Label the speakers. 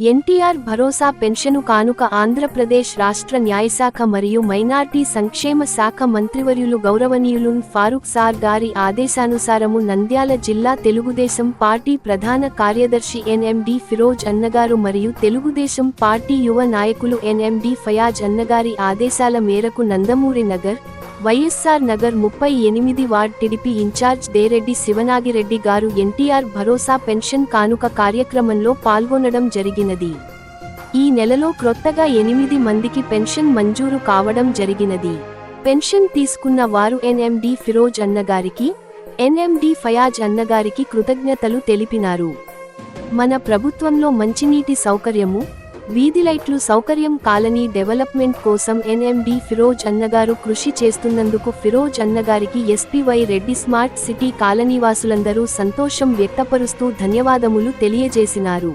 Speaker 1: ఎన్టీఆర్ భరోసా pension కానుక ఆంధ్రప్రదేశ్ రాష్ట్ర న్యాయశాఖ మరియు మైనార్టీ సంక్షేమ శాఖ మంత్రివర్యులు గౌరవనీయులు ఫారూక్ సార్ గారి ఆదేశానుసారము నంద్యాల జిల్లా తెలుగుదేశం పార్టీ ప్రధాన కార్యదర్శి ఎన్ఎండి ఫిరోజ్ అన్నగారు మరియు తెలుగుదేశం పార్టీ యువ నాయకులు ఎన్ఎండి ఫయాజ్ అన్నగారి ఆదేశాల మేరకు నందమూరి నగర్ వైఎస్సార్ నగర్ ముప్పై ఎనిమిది ward TDP incharge Dereddy Sivanagireddy గారు ఎన్టీఆర్ భరోసా పెన్షన్ కానుక కార్యక్రమంలో పాల్గొనడం జరిగినది. ఈ నెలలో క్రొత్తగా ఎనిమిది మందికి పెన్షన్ మంజూరు కావడం జరిగినది. పెన్షన్ తీసుకున్న వారు ఎన్ఎండి ఫిరోజ్ అన్నగారికి ఎన్ఎండి ఫయాజ్ అన్నగారికి కృతజ్ఞతలు తెలిపినారు. మన ప్రభుత్వంలో మంచినీటి సౌకర్యము వీధి లైట్లు సౌకర్యం కాలనీ డెవలప్మెంట్ కోసం ఎన్ఎండి ఫిరోజ్ అన్నగారు కృషి చేస్తున్నందుకు ఫిరోజ్ అన్నగారికి ఎస్పీవై రెడ్డి స్మార్ట్ సిటీ కాలనీవాసులందరూ సంతోషం వ్యక్తపరుస్తూ ధన్యవాదములు తెలియజేసినారు.